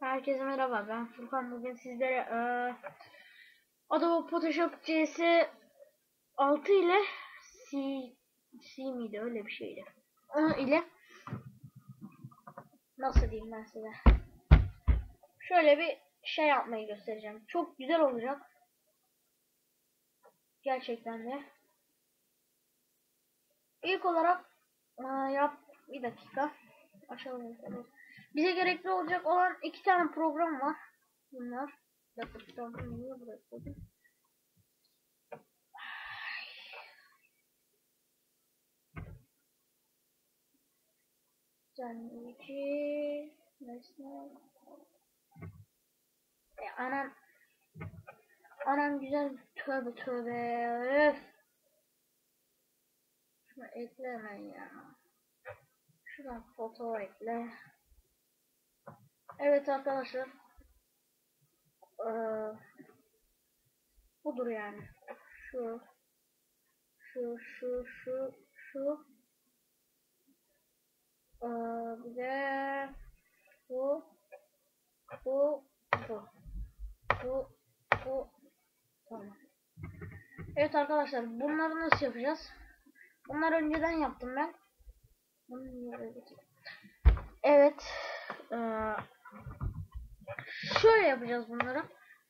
Herkese merhaba ben Furkan bugün sizlere eee Adobe Photoshop CS 6 ile C, C miydi öyle bir şeydi. Onun ile nasıl diyeyim ben size. Şöyle bir şey yapmayı göstereceğim. Çok güzel olacak. Gerçekten de. İlk olarak eee, yap bir dakika. Açalım. Bize gerekli olacak olan iki tane program var. Bunlar. Düzenleyici. Nesne. Anam. Anam güzel. Tövbe tövbe. Öf. Şunu ekle ya. Şuradan foto ekle. Evet arkadaşlar. Ee, budur yani. Şu. Şu, şu, şu, şu. Ee, bir de bu. Bu. Bu. Bu. Bu. Tamam. Evet arkadaşlar bunları nasıl yapacağız? Bunları önceden yaptım ben. Evet. Ee, şöyle yapacağız bunları.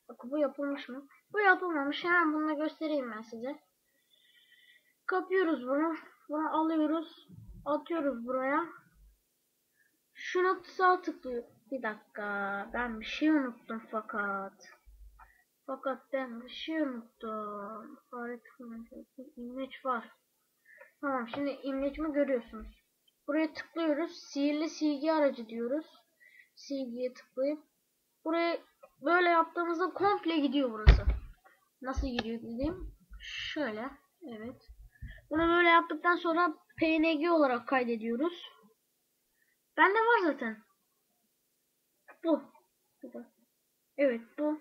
Bak bu yapılmış mı? Bu yapılmamış. Hemen bunu göstereyim ben size. Kapıyoruz bunu. Bunu alıyoruz. Atıyoruz buraya. Şuna sağ tıklıyor. Bir dakika. Ben bir şey unuttum fakat. Fakat ben bir şey unuttum. İmleç var. Tamam şimdi imlecimi görüyorsunuz. Buraya tıklıyoruz. Sihirli silgi aracı diyoruz. Silgiye tıklayıp buraya böyle yaptığımızda komple gidiyor burası. Nasıl gidiyor diyeyim. Şöyle. Evet. Bunu böyle yaptıktan sonra PNG olarak kaydediyoruz. Bende var zaten. Bu. Evet bu.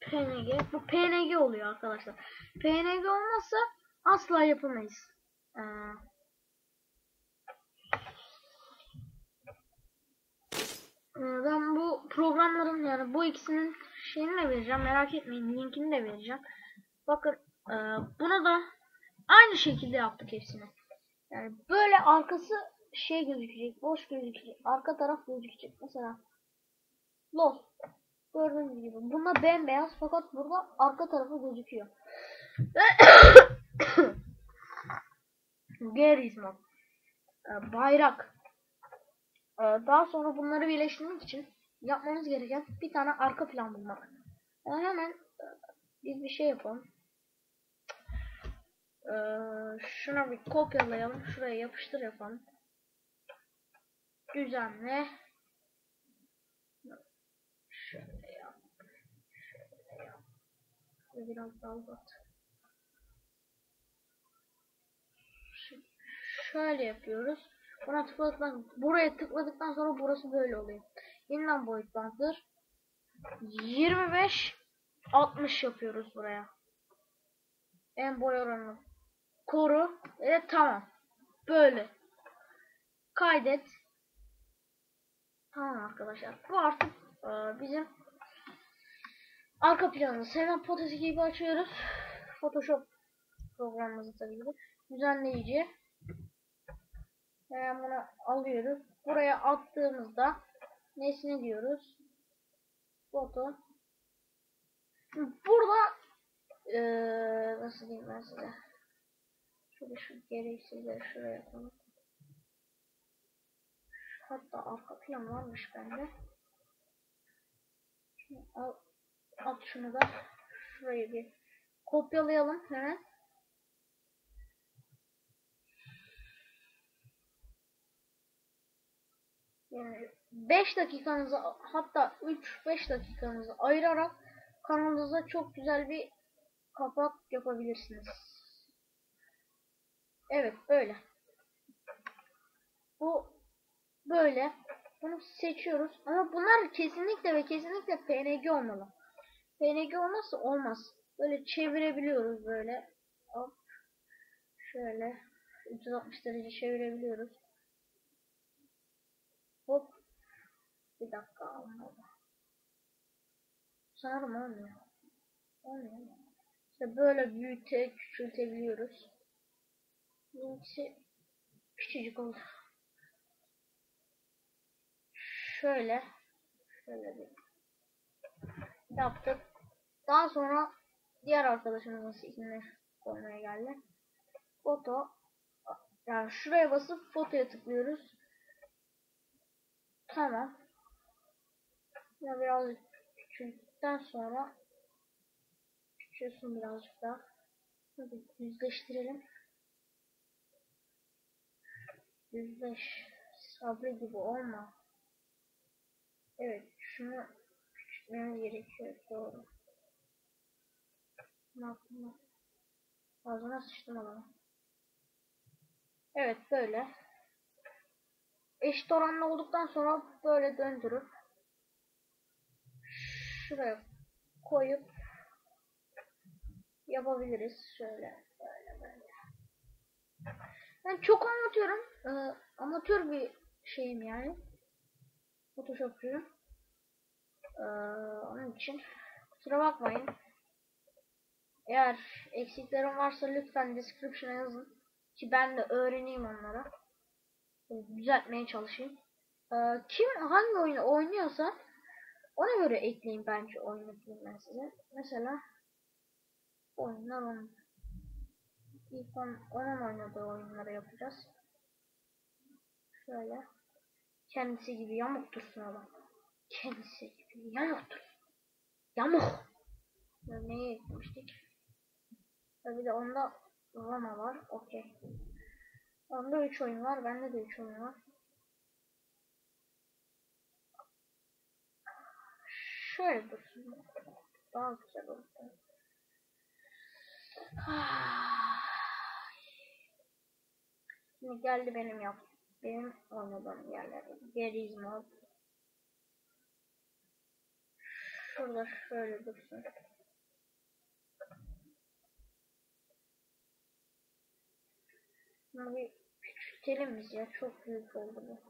PNG. Bu PNG oluyor arkadaşlar. PNG olmazsa asla yapamayız. Ee, Ben bu programların yani bu ikisinin şeyini de vereceğim. Merak etmeyin. Linkini de vereceğim. Bakın e, bunu da aynı şekilde yaptık hepsini. Yani böyle arkası şey gözükecek. Boş gözükecek. Arka taraf gözükecek. Mesela LOL. Gördüğünüz gibi. Bunda bembeyaz fakat burada arka tarafı gözüküyor. Gerizmo. Ee, Bayrak. Ee, Daha sonra bunları birleştirmek için yapmamız gereken bir tane arka plan bulmak. Yani hemen e, biz bir şey yapalım. Ee, şuna bir kopyalayalım. Şuraya yapıştır yapalım. Düzenle. Şöyle yap. Şöyle yap. Biraz daha uzat. Şöyle yapıyoruz. Buna tıkladıktan buraya tıkladıktan sonra burası böyle oluyor. Yeniden boyutlandır. 25 60 yapıyoruz buraya. En boy oranını koru. Evet tamam. Böyle. Kaydet. Tamam arkadaşlar. Bu artık e, bizim arka planımız. Hemen Photoshop gibi açıyoruz. Photoshop programımızı tabii ki. Düzenleyici. Hemen bunu alıyoruz. Buraya attığımızda nesne diyoruz. Foto. Burada eee nasıl diyeyim ben size. Şöyle şu gereksizleri şuraya koyalım. Hatta arka plan varmış bende. Şunu al, at şunu da şuraya bir kopyalayalım hemen. Yani 5 dakikanızı hatta 3-5 dakikanızı ayırarak kanalınıza çok güzel bir kapak yapabilirsiniz. Evet böyle. Bu böyle. Bunu seçiyoruz. Ama bunlar kesinlikle ve kesinlikle PNG olmalı. PNG olmazsa olmaz. Böyle çevirebiliyoruz böyle. Hop. Şöyle 360 derece çevirebiliyoruz. Hop. Bir dakika olmadı. Sanırım olmuyor. Olmuyor. İşte böyle büyüte küçültebiliyoruz. Benimkisi küçücük oldu. Şöyle. Şöyle bir yaptık. Daha sonra diğer arkadaşımızın ismini koymaya geldi. Foto. Yani şuraya basıp fotoya tıklıyoruz. Tamam. Ya birazcık küçüldükten sonra küçülsün birazcık daha. Hadi yüzleştirelim. Yüzleş. Sabri gibi olma. Evet şunu küçültmemiz gerekiyor. Doğru. Ne yaptım Ağzına sıçtım adamı. Evet böyle. Eşit oranlı olduktan sonra böyle döndürüp şuraya koyup yapabiliriz. Şöyle böyle böyle. Ben çok anlatıyorum. Ee, amatör bir şeyim yani. Photoshopçuyum. Ee, onun için kusura bakmayın. Eğer eksiklerim varsa lütfen description'a yazın. Ki ben de öğreneyim onlara. Düzeltmeye çalışayım. Ee, kim hangi oyunu oynuyorsa ona göre ekleyeyim bence oynatayım ben size. Mesela oyunlar onun. On, onun oynadığı oyunları yapacağız. Şöyle. Kendisi gibi yamuk dursun adam. Kendisi gibi yamuk dursun. Yamuk. Neyi eklemiştik? Tabi de onda Roma var. Okey. Onda 3 oyun var. Bende de 3 oyun var. Şöyle dursun. Daha güzel olur. Şimdi geldi benim yap. Benim oynadığım yerler. Gerizmo. Şurada şöyle dursun. Şunu biz ya. Çok büyük oldu bu.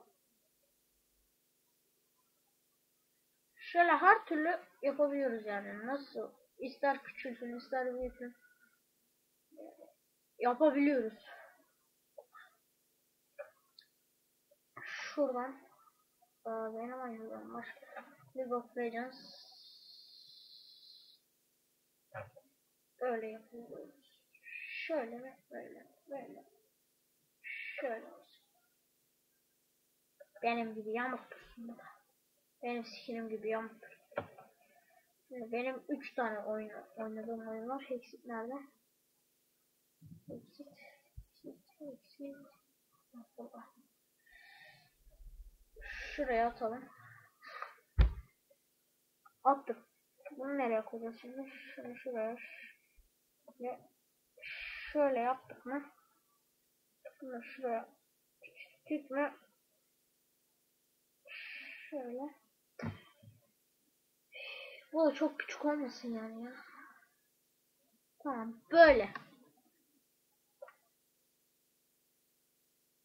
Şöyle her türlü yapabiliyoruz yani. Nasıl? İster küçülsün ister büyüsün. Yapabiliyoruz. Şuradan benim oyunum var. League of Legends Böyle yapıyoruz. Şöyle mi? Böyle. Böyle. Şöyle olsun. Benim gibi yamuk dursun. Benim skinim gibi yamuk dursun. Benim 3 tane oyun oynadığım oyun var. Hexit nerede? Hexit. Hexit. Hexit. Şuraya atalım. Attık. Bunu nereye koyacağız şimdi? Şunu şuraya. Ve şöyle yaptık mı? Bunu şuraya küçülttük mü? Şöyle. Bu da çok küçük olmasın yani ya. Tamam böyle.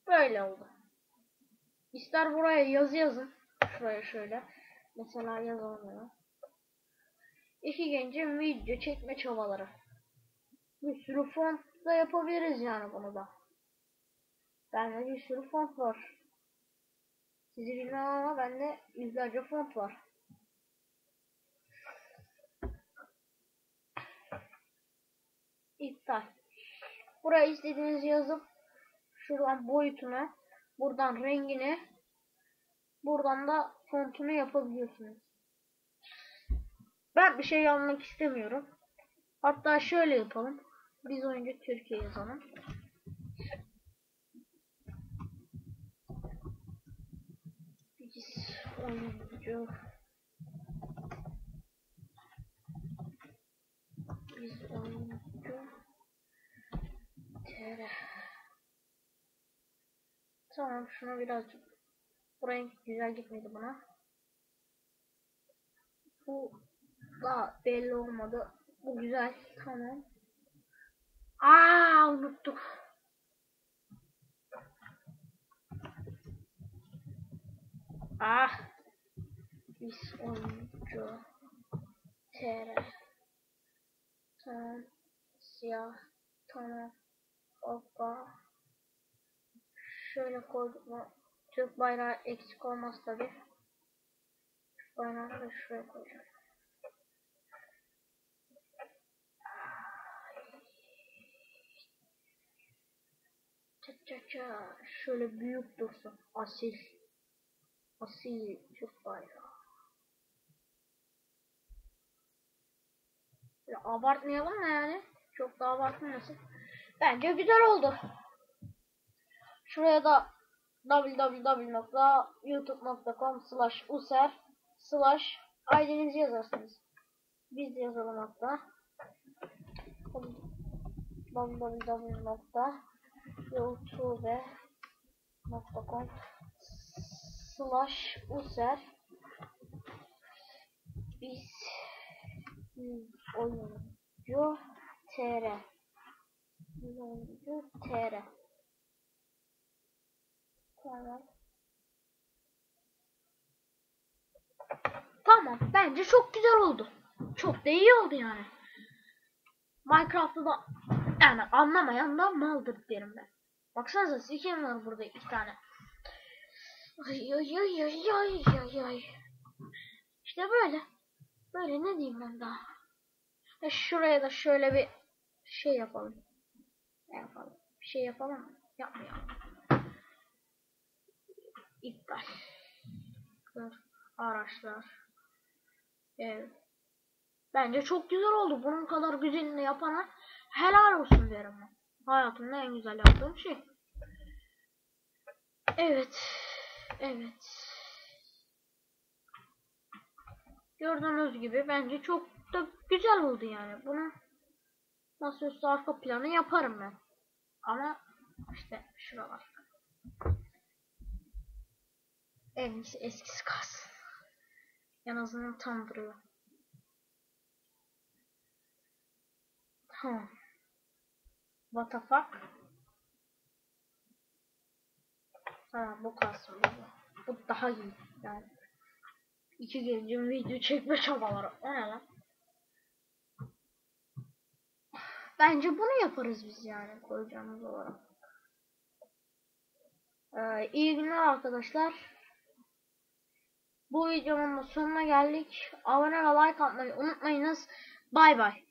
Böyle oldu. İster buraya yazı yazın. Şuraya şöyle. Mesela yazalım ya. İki gencin video çekme çabaları. Bir sürü font da yapabiliriz yani bunu da. Bende bir sürü font var. Sizi bilmem ama bende yüzlerce font var. İptal. Buraya istediğinizi yazıp şuradan boyutunu, buradan rengini, buradan da fontunu yapabiliyorsunuz. Ben bir şey yazmak istemiyorum. Hatta şöyle yapalım. Biz oyuncu Türkiye yazalım. Biz oyuncu Biz oyuncu TR Tamam şunu birazcık Buraya güzel gitmedi buna. Bu daha belli olmadı. Bu güzel. Tamam. Aa unuttuk. Ah. Biz oyuncu. TR. Tamam. Siyah. Tamam. Hoppa. Şöyle koyduk mu? Türk bayrağı eksik olmaz tabi. Türk bayrağını da şuraya koyacağım. Şöyle büyük dursun. Asil. Asil Türk bayrağı. Ya abartmayalım da yani. Çok da abartılmasın. Bence güzel oldu. Şuraya da www.youtube.com slash user slash ID'nizi yazarsınız. Biz de yazalım hatta. www.youtube.com slash user biz oyuncu tr oyuncu tr Tamam. Tamam. Bence çok güzel oldu. Çok da iyi oldu yani. Minecraft'ta da yani anlamayan da maldır derim ben. Baksanıza skin var burada iki tane. Ay ay ay ay ay ay ay. İşte böyle. Böyle ne diyeyim ben daha. E şuraya da şöyle bir şey yapalım. Ne yapalım? Bir şey yapalım mı? Yapmayalım. İptal. Araçlar. Evet. Bence çok güzel oldu. Bunun kadar güzelini yapana helal olsun derim ben. Hayatımda en güzel yaptığım şey. Evet. Evet. Gördüğünüz gibi bence çok da güzel oldu yani. Bunu nasıl üstü arka planı yaparım ben. Ama işte şuralar. En iyisi eskisi kalsın. En azından tam duruyor. Tamam. What the fuck? Ha bu kalsın. Bu daha iyi yani. İki gencin video çekme çabaları. O ne lan? Bence bunu yaparız biz yani koyacağımız olarak. Ee, iyi günler arkadaşlar. Bu videonun da sonuna geldik. Abone ve like atmayı unutmayınız. Bay bay.